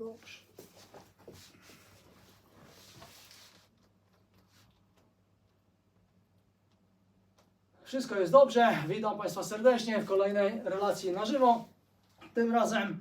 Dobrze. Wszystko jest dobrze. Witam Państwa serdecznie w kolejnej relacji na żywo. Tym razem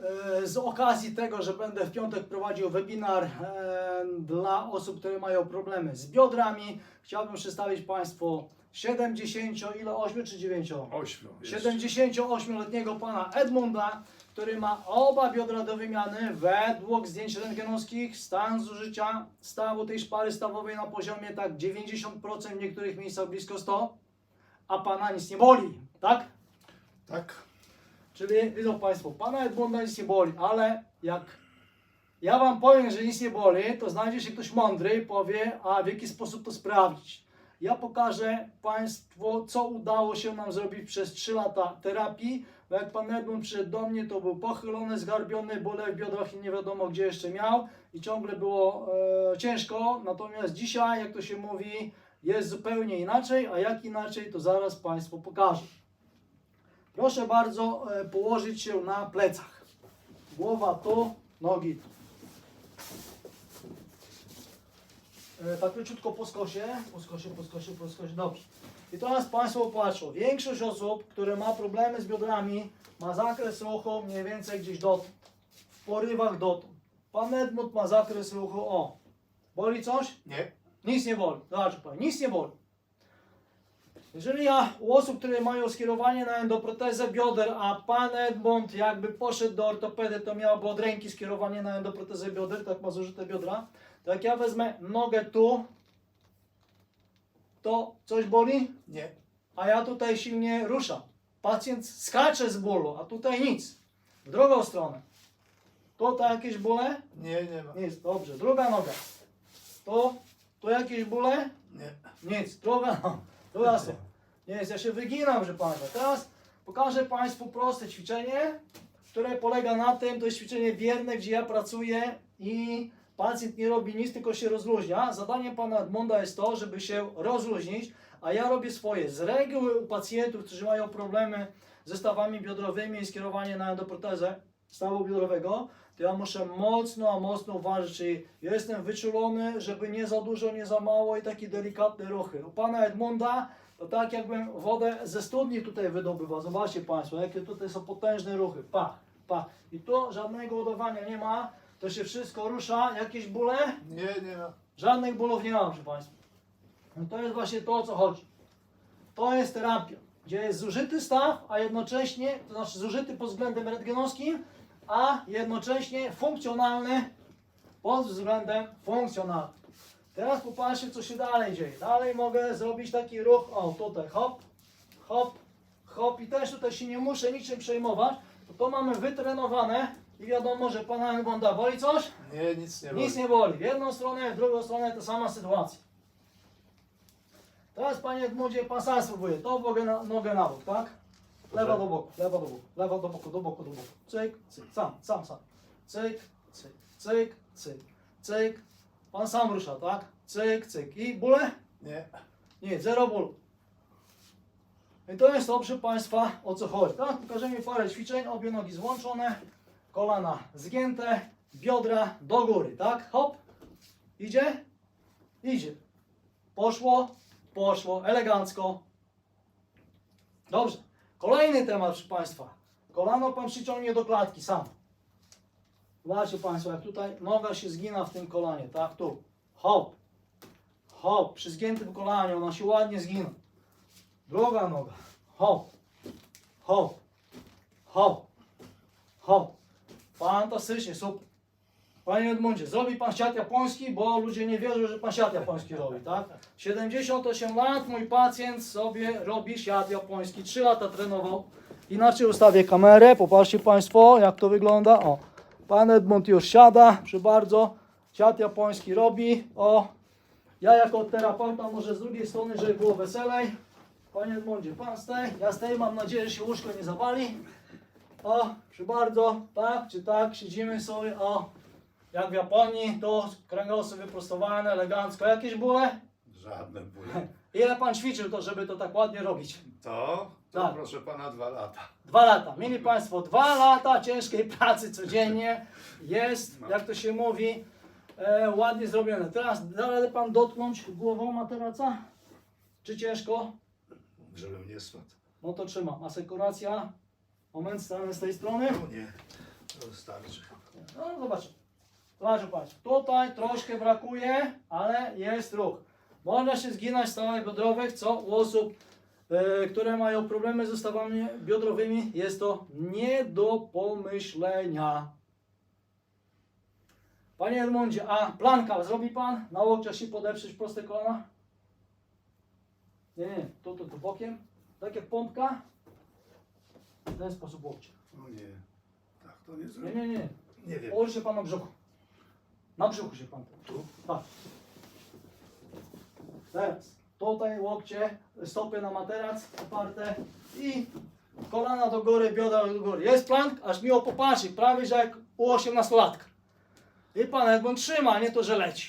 e, z okazji tego, że będę w piątek prowadził webinar e, dla osób, które mają problemy z biodrami, chciałbym przedstawić Państwu 70, ile 8 czy 9? Ośmiu. jeszcze. 78-letniego pana Edmunda, który ma oba biodra do wymiany według zdjęć rentgenowskich. Stan zużycia stawu tej szpary stawowej na poziomie tak 90%, w niektórych miejscach blisko 100%, a pana nic nie boli, tak? Tak. Czyli widzą Państwo, pana Edmunda nic nie boli, ale jak ja Wam powiem, że nic nie boli, to znajdzie się ktoś mądry i powie, a w jaki sposób to sprawdzić. Ja pokażę Państwu, co udało się nam zrobić przez 3 lata terapii. Bo jak Pan Edmund przyszedł do mnie, to był pochylony, zgarbiony, bóle w biodrach i nie wiadomo gdzie jeszcze miał i ciągle było e, ciężko. Natomiast dzisiaj, jak to się mówi, jest zupełnie inaczej, a jak inaczej, to zaraz Państwu pokażę. Proszę bardzo e, położyć się na plecach. Głowa tu, nogi tu. E, Tak leciutko po skosie, po skosie, po skosie, po skosie, dobrze. I teraz Państwo patrzą, większość osób, które ma problemy z biodrami, ma zakres ruchu mniej więcej gdzieś dotąd, w porywach dotąd. Pan Edmund ma zakres ruchu, o, boli coś? Nie. Nic nie boli. Zobaczcie Pan, nic nie boli. Jeżeli ja u osób, które mają skierowanie na endoprotezę bioder, a pan Edmund jakby poszedł do ortopedy, to miałby od ręki skierowanie na endoprotezę bioder, tak ma zużyte biodra, to jak ja wezmę nogę tu, to coś boli, Nie. a ja tutaj silnie ruszam. Pacjent skacze z bólu, a tutaj nic. W drugą stronę. Tutaj jakieś bóle? Nie, nie ma. Nic, dobrze. Druga noga. Tu, tu jakieś bóle? Nie. Nic, druga, druga strona. Ja się wyginam, że Państwa. Teraz pokażę Państwu proste ćwiczenie, które polega na tym, to jest ćwiczenie bierne, gdzie ja pracuję i pacjent nie robi nic, tylko się rozluźnia. Zadaniem Pana Edmunda jest to, żeby się rozluźnić, a ja robię swoje. Z reguły u pacjentów, którzy mają problemy ze stawami biodrowymi i skierowanie na endoprotezę stawu biodrowego, to ja muszę mocno, a mocno uważać, czyli jestem wyczulony, żeby nie za dużo, nie za mało i takie delikatne ruchy. U Pana Edmunda to tak jakbym wodę ze studni tutaj wydobywał. Zobaczcie Państwo, jakie tutaj są potężne ruchy. Pa, pa. I tu żadnego ładowania nie ma, to się wszystko rusza. Jakieś bóle? Nie, nie ma. Żadnych bólów nie mam, proszę Państwa. No to jest właśnie to, o co chodzi. To jest terapia, gdzie jest zużyty staw, a jednocześnie, to znaczy zużyty pod względem rentgenowskim, a jednocześnie funkcjonalny pod względem funkcjonalnym. Teraz popatrzcie, co się dalej dzieje. Dalej mogę zrobić taki ruch, o tutaj, hop, hop, hop i też tutaj się nie muszę niczym przejmować, bo to mamy wytrenowane i wiadomo, że Pana Edmonda boli coś, Nie, nic nie boli. nic nie boli. W jedną stronę, w drugą stronę ta sama sytuacja. Teraz panie Edmundzie, pan sam spróbuje. To nogę na, nogę na bok, tak? Lewa do boku, lewa do boku, lewa do boku, do boku, do boku. Cyk, cyk, sam, sam, sam. Cyk, cyk, cyk, cyk, cyk. Pan sam rusza, tak? Cyk, cyk. I bóle? Nie. Nie, zero bólu. I to jest to, proszę Państwa, o co chodzi. Tak, pokażę mi parę ćwiczeń, obie nogi złączone, kolana zgięte, biodra do góry, tak? Hop, idzie, idzie. Poszło, poszło, elegancko. Dobrze. Kolejny temat, proszę Państwa. Kolano Pan przyciągnie do klatki sam. Zobaczcie Państwo, jak tutaj noga się zgina w tym kolanie, tak? Tu. Hop, Hop, przy zgiętym kolanie, ona się ładnie zgina. Druga noga. Hop, hop, hop, hop. Fantastycznie, super. Panie Edmundzie, zrobi pan siat japoński, bo ludzie nie wierzą, że pan siat japoński robi, tak? 78 lat, mój pacjent sobie robi siat japoński. 3 lata trenował. Inaczej ustawię kamerę, popatrzcie Państwo, jak to wygląda. O, pan Edmund już siada, przy bardzo. Siat japoński robi. O, ja jako terapeuta może z drugiej strony, żeby było weselej. Panie Edmundzie, pan z tej, ja z tej, mam nadzieję, że się łóżko nie zawali. O, przy bardzo, tak czy tak, siedzimy sobie, o, jak w Japonii, to kręgosłup wyprostowany, elegancko. Jakieś bóle? Żadne bóle. Ile pan ćwiczył to, żeby to tak ładnie robić? To, to Tak. proszę pana dwa lata. Dwa lata. Mieli Państwo dwa lata ciężkiej pracy codziennie. Jest, jak to się mówi, e, ładnie zrobione. Teraz da radę Pan dotknąć głową materaca? Czy ciężko? Żebym nie spadł. No to trzymam. Asekuracja. Moment, stanę z tej strony. No nie, to starczy. No zobacz. Zobaczcie Państwo. Tutaj troszkę brakuje, ale jest ruch. Można się zginać w stawach biodrowych, co u osób, e, które mają problemy ze stawami biodrowymi, jest to nie do pomyślenia. Panie Edmundzie, a planka zrobi Pan? Na łokciach się podeprzeć proste kolana? Nie, nie, to, to, to bokiem. Tak jak pompka. W ten sposób łokcie. No nie, tak to nie Nie, zrobię. nie, nie. Nie wiem. Połóż się pan na brzuchu. Na brzuchu się pan. Tu? Tak. Teraz. Tutaj łokcie, stopy na materac oparte i kolana do góry, biodra do góry. Jest plank, aż miło popatrzeć, prawie że jak u 18-latka. I pan Edmund trzyma, nie to, że leci.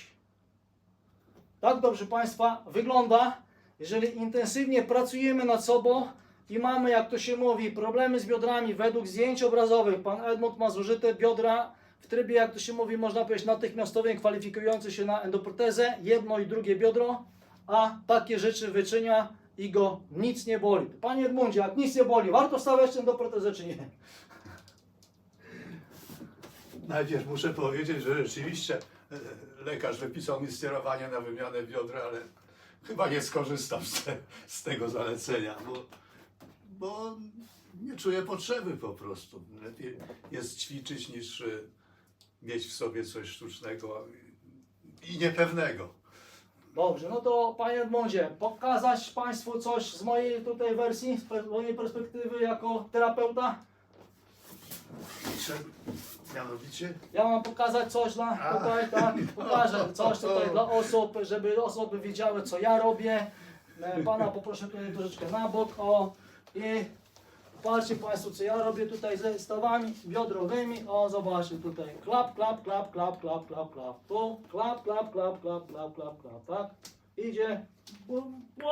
Tak, dobrze Państwa, wygląda, jeżeli intensywnie pracujemy nad sobą i mamy, jak to się mówi, problemy z biodrami według zdjęć obrazowych. Pan Edmund ma zużyte biodra w trybie, jak to się mówi, można powiedzieć, natychmiastowym, kwalifikujący się na endoprotezę, jedno i drugie biodro, a takie rzeczy wyczynia i go nic nie boli. Panie Edmundzie, jak nic nie boli, warto stawiać endoprotezę czy nie? Najpierw muszę powiedzieć, że rzeczywiście e, lekarz wypisał mi sterowanie na wymianę biodra, ale chyba nie skorzystam z, te, z tego zalecenia, bo, bo nie czuję potrzeby po prostu. Lepiej jest ćwiczyć niż e, mieć w sobie coś sztucznego i niepewnego. Dobrze, no to Panie Edmundzie, pokazać Państwu coś z mojej tutaj wersji, z mojej perspektywy jako terapeuta? Mianowicie? Ja mam pokazać coś dla A. tutaj, tak? Pokażę coś tutaj dla osób, żeby osoby wiedziały, co ja robię. E, Pana poproszę tutaj troszeczkę na bok, o i patrzcie Państwo, co ja robię tutaj ze stawami biodrowymi. O, zobaczcie tutaj. Klap, klap, klap, klap, klap, klap, klap. Tu, klap, klap, klap, klap, klap, klap, klap, tak? Idzie.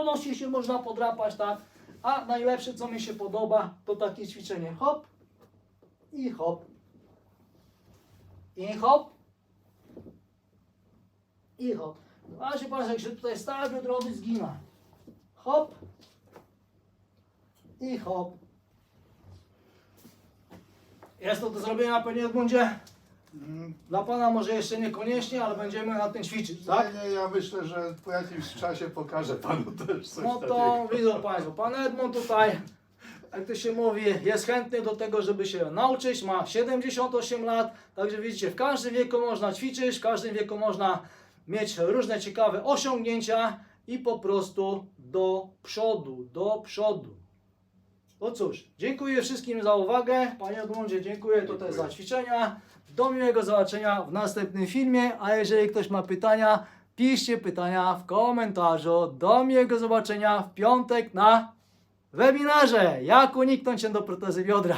Unosi się, można podrapać, tak? A najlepsze, co mi się podoba, to takie ćwiczenie. Hop i hop. I hop. I hop. Zobaczcie Państwo, jak się tutaj staw biodrowy zgina. Hop. I hop. Jest to do zrobienia, Panie Edmundzie? Mm, Dla Pana może jeszcze niekoniecznie, ale będziemy nad tym ćwiczyć, tak? Nie, nie, ja myślę, że po jakimś czasie pokażę panu też coś No to takiego. widzą Państwo, Pan Edmund tutaj, jak to się mówi, jest chętny do tego, żeby się nauczyć, ma 78 lat, także widzicie, w każdym wieku można ćwiczyć, w każdym wieku można mieć różne ciekawe osiągnięcia i po prostu do przodu, do przodu. No cóż, dziękuję wszystkim za uwagę. Panie Edmundzie, dziękuję tutaj Dziękuję. za ćwiczenia. Do miłego zobaczenia w następnym filmie, a jeżeli ktoś ma pytania, piszcie pytania w komentarzu. Do miłego zobaczenia w piątek na webinarze Jak uniknąć endoprotezy biodra.